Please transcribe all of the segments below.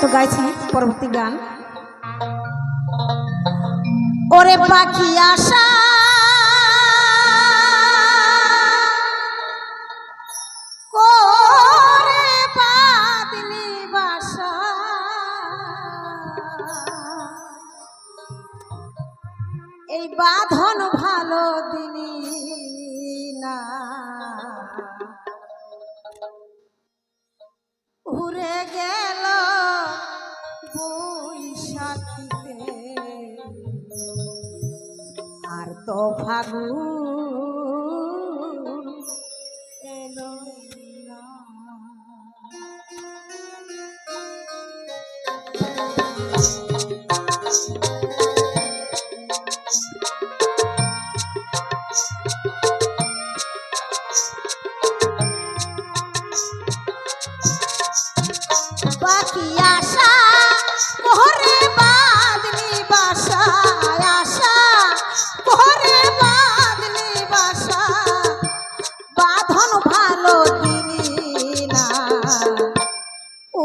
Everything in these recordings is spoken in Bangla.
তো গাইছি পরবর্তী গান। ওরে পাখি আশা। বাঁধন ভালো দিলি না। উড়ে গেল ফাগুন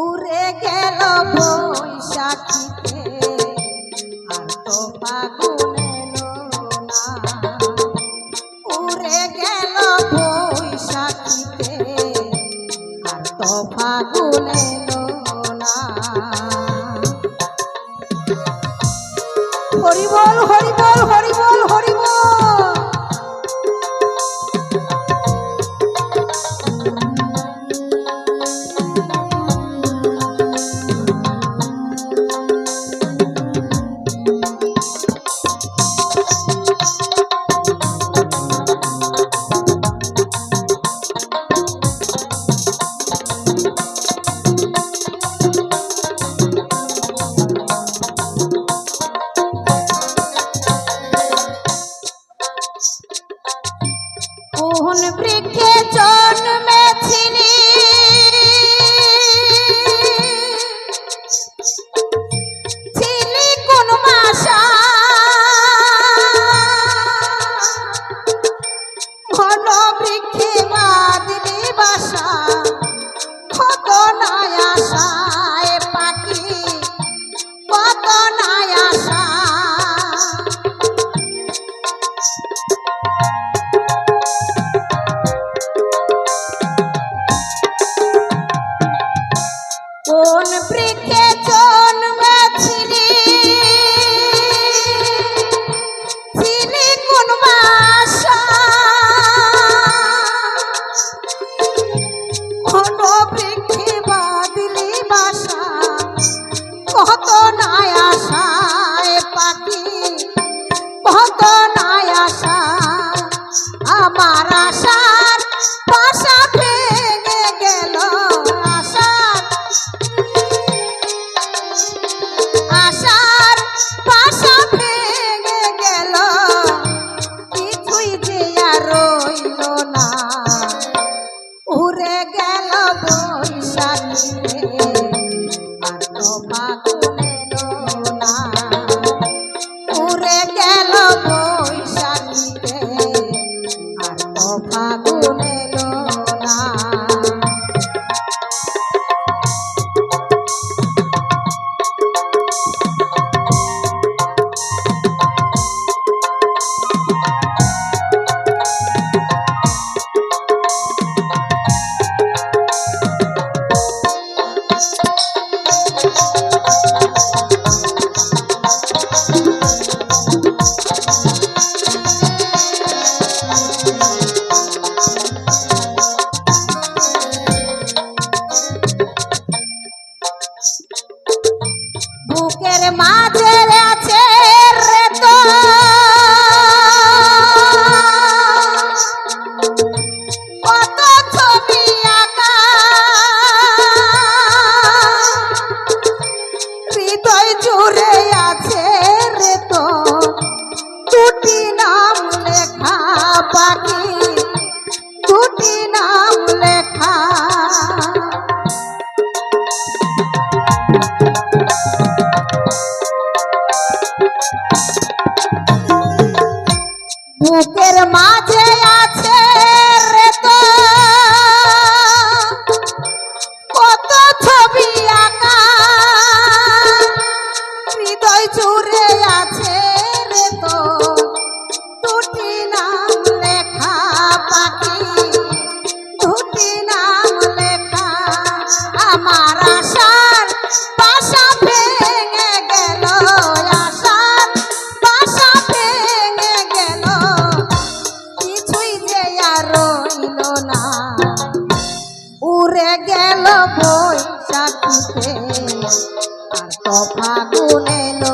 উড়ে গেল বৈশাখীতে। আর তো ফাগুন এলো না। উড়ে গেল বৈশাখীতে। আর তো ফাগুন এলো না। কত নাই আশা আমার আশার বাসা ভেঙে গেল আশার। আশার বাসা ভেঙে গেল, কিছুই যে আর রইল না। উড়ে গেল বৈশাখীতে আর তো এলো না। রাখিতে। আর তো ফাগুন এলো